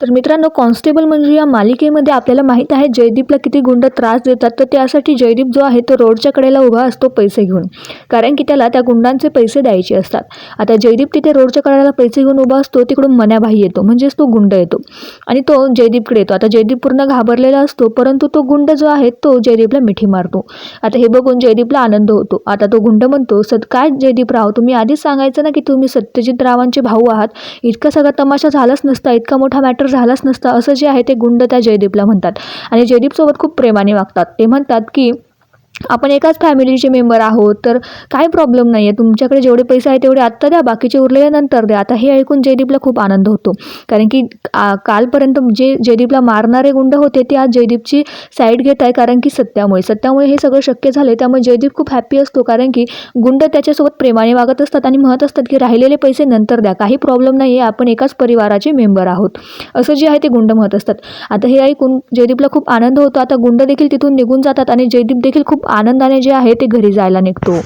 तर मित्रांनो कॉन्स्टेबल म्हणजे या मालिकेमध्ये आपल्याला माहीत आहे जयदीपला किती गुंड त्रास देतात. तर त्यासाठी जयदीप जो आहे तो रोडच्या कडेला उभा असतो पैसे घेऊन. कारण की त्याला त्या गुंडांचे पैसे द्यायचे असतात. आता जयदीप तिथे रोडच्या कडेला पैसे घेऊन उभा असतो तिकडून मन्याभाई येतो. म्हणजेच तो गुंड येतो. आणि तो जयदीपकडे येतो. आता जयदीप पूर्ण घाबरलेला असतो परंतु तो गुंड जो आहे तो जयदीपला मिठी मारतो. आता हे बघून जयदीपला आनंद होतो. आता तो गुंड म्हणतो सत काय जयदीप राव तुम्ही आधीच सांगायचं ना की तुम्ही सत्यजित रावांचे भाऊ आहात? इतका सगळा तमाशा झालाच नसता इतका मोठा मॅटर झालाच नसता. असं जे आहे ते गुंड त्या जयदीपला म्हणतात. आणि जयदीपसोबत खूप प्रेमाने वागतात. ते म्हणतात की आपण एकाच फॅमिलीचे मेंबर आहोत तर काही प्रॉब्लेम नाही आहे तुमच्याकडे जेवढे पैसे आहे तेवढे आत्ता द्या बाकीचे उरलेले नंतर द्या. आता हे ऐकून जयदीपला खूप आनंद होतो. कारण की कालपर्यंत जे जयदीपला मारणारे गुंड होते ते आज जयदीपची साईड घेत आहे कारण की सत्यामुळे. सत्यामुळे हे सगळं शक्य झाले त्यामुळे जयदीप खूप हॅप्पी असतो कारण की गुंड त्याच्यासोबत प्रेमाने वागत असतात आणि म्हणत असतात की राहिलेले पैसे नंतर द्या. काही प्रॉब्लेम नाही आहे आपण एकाच परिवाराचे मेंबर आहोत. असं जे आहे ते गुंड म्हणत असतात. आता हे ऐकून जयदीपला खूप आनंद होतो. आता गुंड देखील तिथून निघून जातात आणि जयदीप देखील खूप आनंदाने जे आहे ते घरी जायला निघतो.